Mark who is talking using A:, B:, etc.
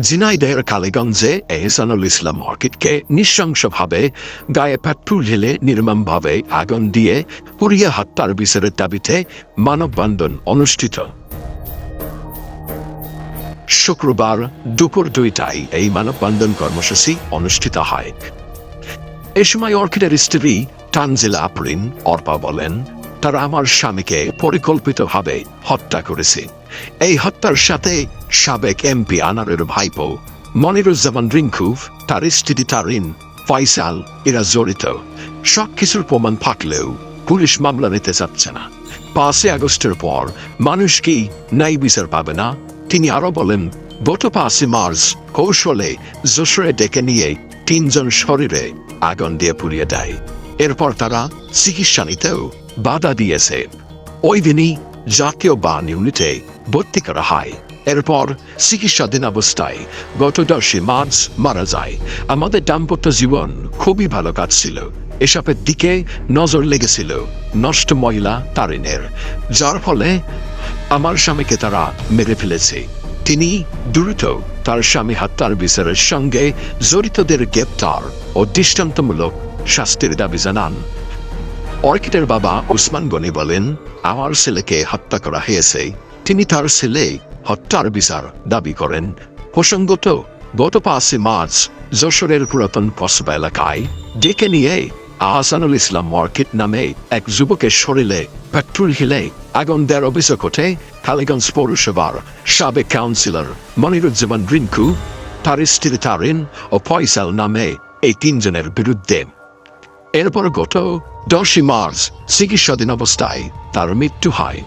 A: ঝিনাইদহের কালীগঞ্জে এহসানুল ইসলাম অর্কিডকে নৃশংসভাবে গায়ে পেট্রোল নির্মমভাবে আগুন দিয়ে পুড়িয়ে হত্যার বিচারের দাবিতে মানববন্ধন অনুষ্ঠিত শুক্রবার দুপুর দুইটায় এই মানববন্ধন কর্মসূচি অনুষ্ঠিত হয় এ সময় অর্কিডের স্ত্রী তানজিলা আফরিন অর্পা বলেন তারা আমার স্বামীকে পরিকল্পিতভাবে হত্যা করেছে। এই হত্যার সাথে সাবেক এমপি আনারের ভাইপো মনিরুজ্জামান রিঙ্কুফ তার স্ত্রী তারিন, ফয়সাল, এরা জড়িত। সব কিছুর প্রমাণ থাকলেও পুলিশ মামলা নিতে চাচ্ছে না। পাঁচই আগস্টের পর মানুষ কি ন্যায় বিচার পাবে না? তিনি আরও বলেন, গত পাঁচই মার্চ কৌশলে যশোরে ডেকে নিয়ে তিনজন শরীরে আগুন দিয়ে পুড়িয়ে দেয়। এরপর তারা চিকিৎসা নিতেও বাধা দিয়েছে। ওই দিনই জাতীয় বান ইউনিটে ভর্তি করা হয়। এরপর চিকিৎসাধীন অবস্থায় গত দশই মার্চ মারা যায়। আমাদের দাম্পত্য জীবন খুবই ভালো কাটছিল এসবের দিকে নজর লেগেছিল নষ্ট মহিলা তারিনের যার ফলে আমার স্বামীকে তারা মেরে ফেলেছে। তিনি দ্রুত তার স্বামী হত্যার বিচারের সঙ্গে জড়িতদের গ্রেপ্তার ও দৃষ্টান্তমূলক শাস্তির দাবি জানান। অর্কিডের বাবা উসমান গনি বলেন, আমার ছেলেকে হত্যা করা হয়েছে। তিনি তার ছেলে হত্যার বিচার দাবি করেন। প্রসঙ্গত, গত পাঁচই মার্চ যশোরের পুরাতন কসবা এলাকায় ডেকে নিয়ে আহসানুল ইসলাম মার্কেট নামে এক যুবকের শরীরে পেট্রোল হিলে আগুন দেওয়ার অভিযোগ ওঠে। কালীগঞ্জ পৌরসভার সাবেক কাউন্সিলর মনিরুজ্জামান রিঙ্কু তার স্ত্রী তারিন ও ফয়সাল নামে এই তিনজনের বিরুদ্ধে এরপর গত দশই মার্চ চিকিৎসাধীন অবস্থায় তার মৃত্যু হয়।